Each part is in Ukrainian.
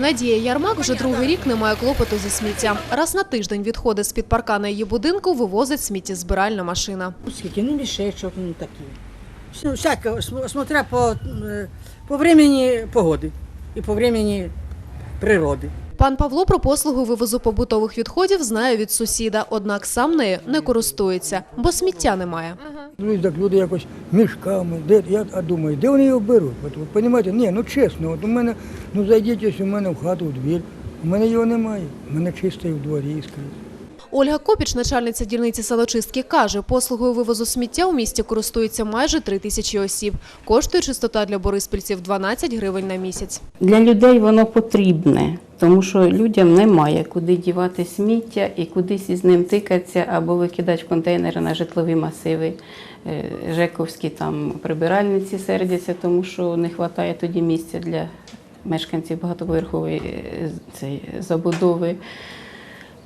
Надія Ярмак вже другий рік не має клопоту зі сміттям. Раз на тиждень відходи з-під паркана її будинку вивозить сміттєзбиральна машина. Скільки? Ну, мішечок, ну такі. Ну, всяке, см- смотря по, е, по времени погоди і по времени природи. Пан Павло про послугу вивозу побутових відходів знає від сусіда, однак сам нею не користується, бо сміття немає. Люди, так люди якось мішками, де я а думаю, де вони його беруть? От, ви розумієте? Ні, ну чесно, от у мене, ну зайдіть ось у мене в хату, в двір. У мене його немає. У мене чисто і в дворі скрізь. Ольга Копіч, начальниця дільниці салочистки, каже, послугою вивозу сміття у місті користується майже три тисячі осіб. Коштує чистота для бориспільців 12 гривень на місяць. Для людей воно потрібне, тому що людям немає куди дівати сміття і кудись із ним тикатися або викидати в контейнери на житлові масиви. Е, Жековські там прибиральниці сердяться, тому що не вистачає тоді місця для мешканців багатоповерхової е, забудови.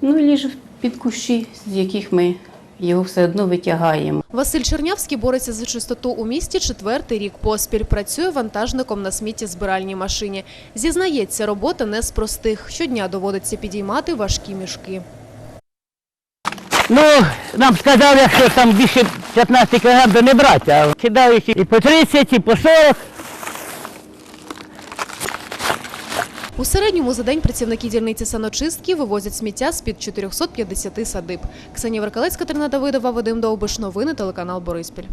Ну і під кущі, з яких ми його все одно витягаємо. Василь Чернявський бореться за чистоту у місті четвертий рік поспіль. Працює вантажником на сміттєзбиральній машині. Зізнається, робота не з простих. Щодня доводиться підіймати важкі мішки. Ну, нам сказали, що там більше 15 кг то не брати, а кидають і по 30, і по 40. У середньому за день працівники дільниці саночистки вивозять сміття з-під 450 садиб. Ксенія Веркалець, Катерина Давидова, Вадим Довбиш. Новини телеканал Бориспіль.